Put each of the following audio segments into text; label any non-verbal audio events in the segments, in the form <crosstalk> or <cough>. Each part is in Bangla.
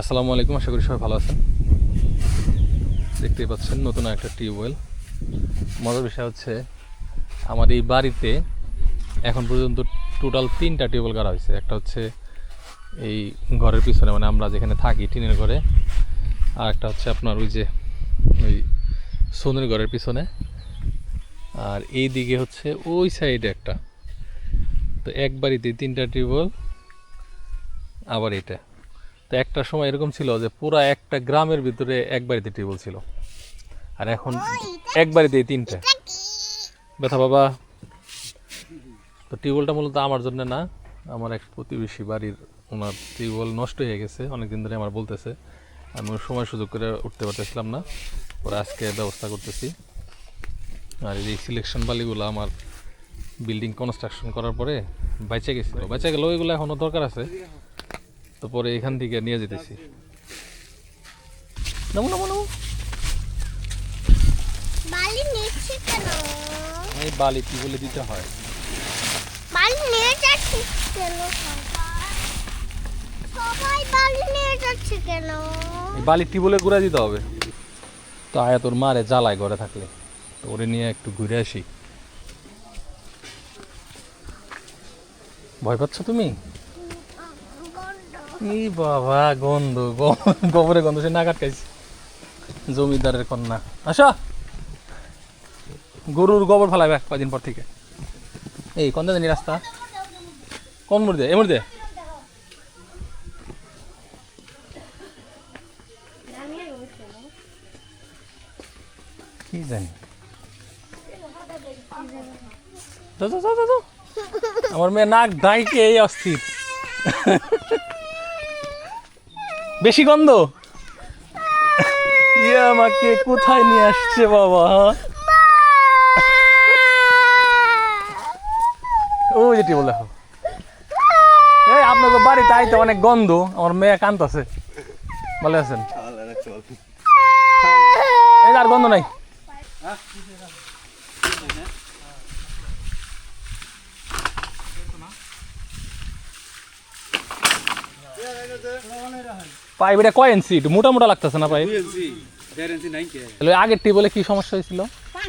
আসসালামু আলাইকুম, আশা করি সবাই ভালো আছেন। দেখতেই পাচ্ছেন নতুন একটা টিউবওয়েল। মজার বিষয় হচ্ছে, আমার এই বাড়িতে এখন পর্যন্ত টোটাল তিনটা টিউবওয়েল করা হয়েছে। একটা হচ্ছে এই ঘরের পিছনে মানে আমরা যেখানে থাকি, টিনের ঘরে। আর একটা হচ্ছে আপনার ওই যে, ওই সোনের ঘরের পিছনে। আর এই দিকে হচ্ছে ওই সাইডে একটা। তো এক বাড়িতে তিনটা টিউবওয়েল, আবার এটা তো একটা সময় এরকম ছিল যে পুরো একটা গ্রামের ভিতরে এক বাড়িতে টিউবওয়েল ছিল। আর এখন এক বাড়িতে তিনটে। ব্যথা বাবা। তো টিউবওয়েলটা মূলত আমার জন্য না, আমার এক প্রতিবেশী বাড়ির ওনার টিউবওয়েল নষ্ট হয়ে গেছে, অনেকদিন ধরে আমার বলতেছে। আমি সময় সুযোগ করে উঠতে পারতেছিলাম না, পরে আজকে ব্যবস্থা করতেছি। আর এই সিলেকশন বালিগুলো আমার বিল্ডিং কনস্ট্রাকশন করার পরে বেঁচে গেছিল। বেঁচে গেল ওইগুলো এখনও দরকার আছে। তো পরে এখান থেকে নিয়ে যেতেছি। নামো নামো নামো। বালি নিচ্ছে কেন? এই বালি কি বলে দিতে হয়? বালি নিয়ে যাচ্ছে কেন? সবাই বালি নিয়ে যাচ্ছে কেন? বালি টিবলে ঘুরে দিতে হবে? তো আয়া তোর মারে জ্বালায় ঘরে থাকলে। তো ওরে নিয়ে একটু ঘুরে আসি। ভয় পাচ্ছ তুমি? এই বাবা, গন্ধ গোবরে গন্ধ, সে নাগাট খাইছে। জমিদারের কন্যা। আসো। গরুর গোবর ফেলাবে কয়দিন পর থেকে। এই, কোন জানি রাস্তা? কোন মুড় দে এ মুড় কি জানি। আমার মেয়ে নাক ডাইকে এই অস্থির। বেশি গন্ধ? <laughs> ইয়ে আমাকে কোথায় নিয়ে আসছে বাবা ও যেটি বলে এই আপনাদের বাড়িতে আইতে অনেক গন্ধ আমার মেয়ে কান্তাছে। ভালো আছেন? এই আর গন্ধ নাই। পাইপ এটা কয় ইঞ্চি একটু মোটা মোটা লাগতেছে না পাইপ? তাহলে আগের টিউবওয়েলে কি সমস্যা হয়েছিল? হয়।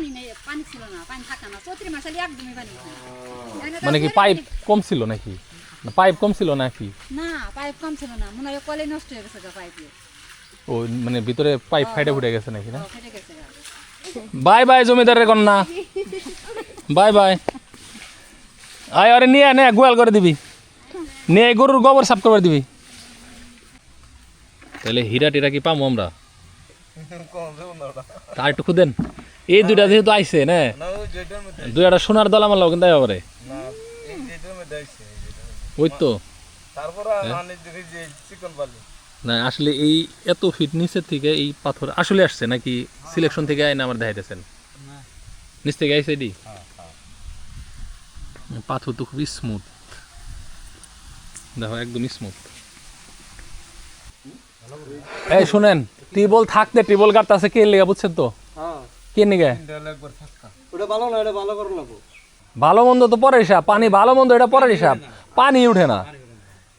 মানে কি পাইপ কম ছিল নাকি? পাইপ কম ছিল নাকি? না পাইপ কম ছিল না। মনে হয় কলে নষ্ট হয়ে গেছে পাইপ। ও মানে ভিতরে পাইপ ফাইটে ফুটে গেছে নাকি না? ফেটে গেছে গা। বাই বাই জমিদারের কন্যা। Bye bye. আয় আরে নিয়ে নে গোয়াল করে দিবি। নিয়ে গরুর গোবর সাফ করে দিবি। তাহলে হীরা টিরা কি পাবো আমরা? <laughs> আর একটু খুদেন। এই দুইটা যেহেতু আইছে না? দুই একটা সোনার দলা মারলাম কিন্তু এবারে ওই তো। না আসলে এই এত ফিট নিচের থেকে এই পাথর আসলে আসছে নাকি সিলেকশন থেকে আইনা আমার দেখাইতেছেন? নিচ থেকে আইসে এডি পাথর তো খুবই স্মুথ দেখো একদম স্মুথ এই শুনেন টিবল থাকতে টিবল আছে কে লেগে বুঝছেন তো? কে নিগে ওটা ভালো না এটা ভালো করো না ভালো মন্দ তো পরের হিসাব পানি ভালো মন্দ এটা পরের হিসাব। পানি উঠে না।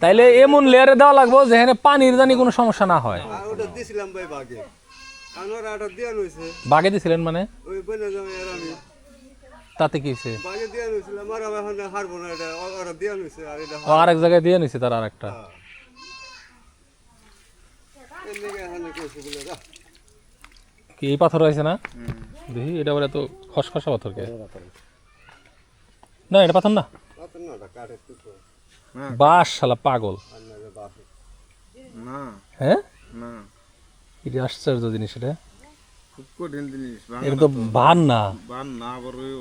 তাইলে এমন লেয়ারে দেওয়া লাগবো যেখানে পানির জানি কোনো সমস্যা না হয়। ওটা দিছিলাম ভাই বাগে। দিছিলেন মানে? আর তাতে কি হয়েছে? আর আর আরেক জায়গায় দিয়ে নিছে তার আরেকটা। এর লেগে এখানে কইছে বলে যা কি এই পাথর হয়েছে না? দেখি এটা বলে তো খসখসা পাথর কে? না এটা পাথর না? বাস শালা পাগল। হ্যাঁ? এটা আশ্চর্য জিনিস এটা। খুব কঠিন জিনিস এটা তো না। বান না আবার ওই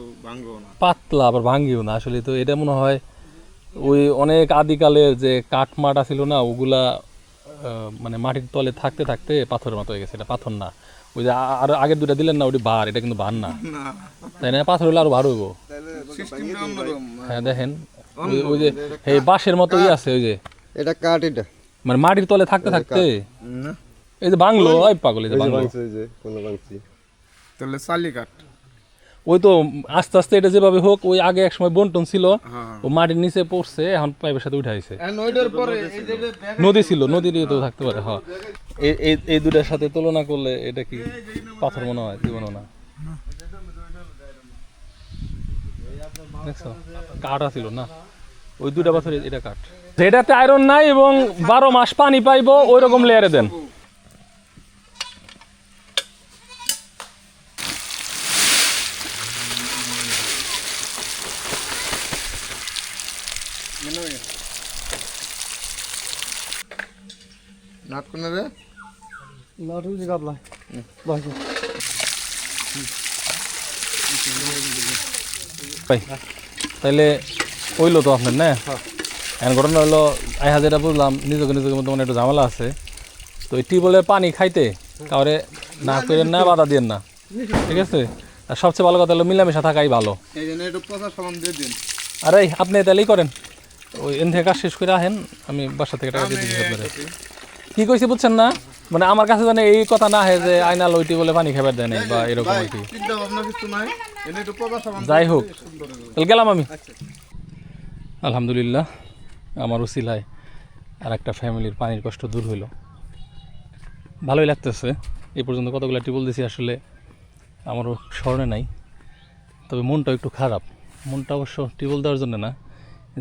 না। পাতলা আবার ভাঙ্গিও না। আসলে তো এটা মনে হয় ওই অনেক আদিকালের যে কাঠ মাটা ছিল না ওগুলা মানে মাটির তলে থাকতে থাকতে পাথরের মতো হয়ে গেছে এটা পাথর না। ওই যে আর আগের দুটা দিলেন না ওটি বার এটা কিন্তু বার না। তাই না? পাথর হলে আরও ভার হইব। তাহলে সিস্টেমটা অন্যরকম। হ্যাঁ দেখেন। ওই- যে এই বাঁশের মতো ই আছে ওই যে। এটা কাঠ এটা। মানে মাটির তলে থাকতে থাকতে। এই যে বাংলো ওই পাগল এই যে বাংলো। এই যে কোনো বাংছি তাহলে চালি কাঠ। ওই তো আস্তে আস্তে এটা যেভাবে হোক ওই আগে এক সময় বন্টন ছিল হ্যাঁ। ও মাটির নিচে পড়ছে এখন পাইপের সাথে উঠে আইছে। এখন ওইটার পরে এই যে back- নদী ছিল নদীর তো থাকতে পারে হ্যাঁ। এই দুটার সাথে তুলনা করলে এটা কি পাথর মনে হয় জীবনও না? কাটা ছিল না? ওই দুটা পাথর এটা কাঠ। যেটাতে আয়রন নাই এবং বারো মাস পানি পাইবো ওই রকম লেয়ারে দেন। নাট কোনে রে ভাই তাইলে হইল তো আপনার না? এখন ঘটনা হলো আই হাজারা বুঝলাম নিজেকে নিজেকে মধ্যে মানে একটু ঝামেলা আছে। তো এই টিউবওয়েলের পানি খাইতে কাউরে না করেন না বাধা দিয়েন না। ঠিক আছে? আর সবচেয়ে ভালো কথা হলো মিলামেশা থাকাই ভালো। দিন। আরে আপনি তাহলেই করেন। ওই এন থেকে কাজ শেষ করে আহেন আমি বাসা থেকে টাকা দিয়ে দিচ্ছি আপনারে। কি কইছে বুঝছেন না? মানে আমার কাছে জানে এই কথা না হয় যে আয়না লইটি বলে পানি খাবার দেয় নাই বা এরকম আর কি। যাই হোক তাহলে গেলাম আমি। আলহামদুলিল্লাহ আমার উসিলায় আর একটা ফ্যামিলির পানির কষ্ট দূর হইল। ভালোই লাগতেছে এই পর্যন্ত কতগুলো টিউবওয়েল দিছি আসলে আমারও স্মরণে নাই। তবে মনটা একটু খারাপ। মনটা অবশ্য টিউবওয়েল দেওয়ার জন্য না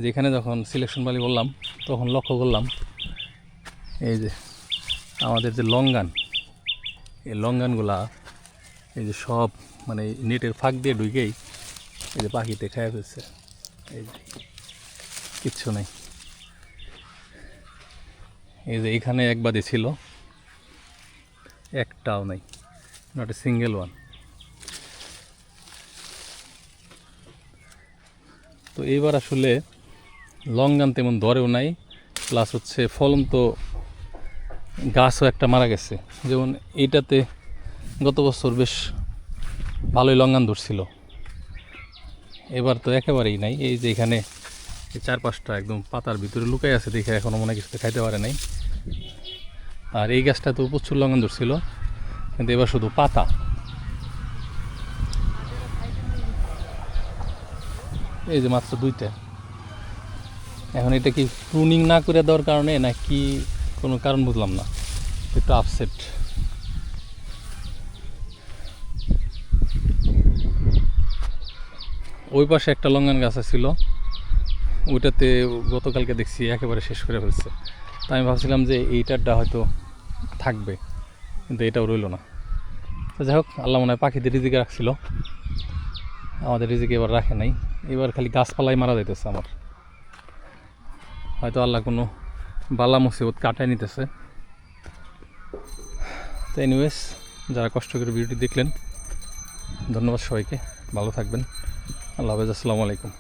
যে এখানে যখন সিলেকশন বালি বললাম তখন লক্ষ্য করলাম এই যে আমাদের যে লঙ্গান, এই লঙ্গানগুলা এই যে সব মানে নেটের ফাঁক দিয়ে ঢুকেই এই যে পাখিতে খেয়ে ফেলছে। এই যে কিচ্ছু নেই। এই যে এখানে এক বাদে ছিল, একটাও নেই নট এ সিঙ্গেল ওয়ান তো এইবার আসলে লঙ্গান তেমন ধরেও নাই প্লাস হচ্ছে ফলন তো গাছও একটা মারা গেছে। যেমন এইটাতে গত বছর বেশ ভালোই লঙ্গান ধরছিল। এবার তো একেবারেই নাই। এই যে এখানে চার পাঁচটা একদম পাতার ভিতরে লুকাই আছে দেখে এখনও মনে কিছুতে খাইতে পারে নাই। আর এই গাছটা তো প্রচুর লঙ্গান ধরছিল। কিন্তু এবার শুধু পাতা। এই যে মাত্র দুইটা। এখন এটা কি প্রুনিং না করে দেওয়ার কারণে না কি কোনো কারণ বুঝলাম না। একটু আপসেট ওই পাশে একটা লঙ্গান গাছ ছিল ওইটাতে গতকালকে দেখছি একেবারে শেষ করে ফেলছে। তাই আমি ভাবছিলাম যে এইটারটা হয়তো থাকবে, কিন্তু এটাও রইল না। তো যাই হোক, আল্লাহ মনে হয় পাখিদের রিজিকে রাখছিল। আমাদের রিজিকে এবার রাখে নাই। এবার খালি গাছপালাই মারা যাইতেছে আমার। হয়তো আল্লাহ কোনো বালা মুসিবত কাটায় নিতেছে। তো এনিওয়েস যারা কষ্ট করে ভিডিওটি দেখলেন, ধন্যবাদ সবাইকে। ভালো থাকবেন। আল্লাহ হাফেজ, আসসালামু আলাইকুম।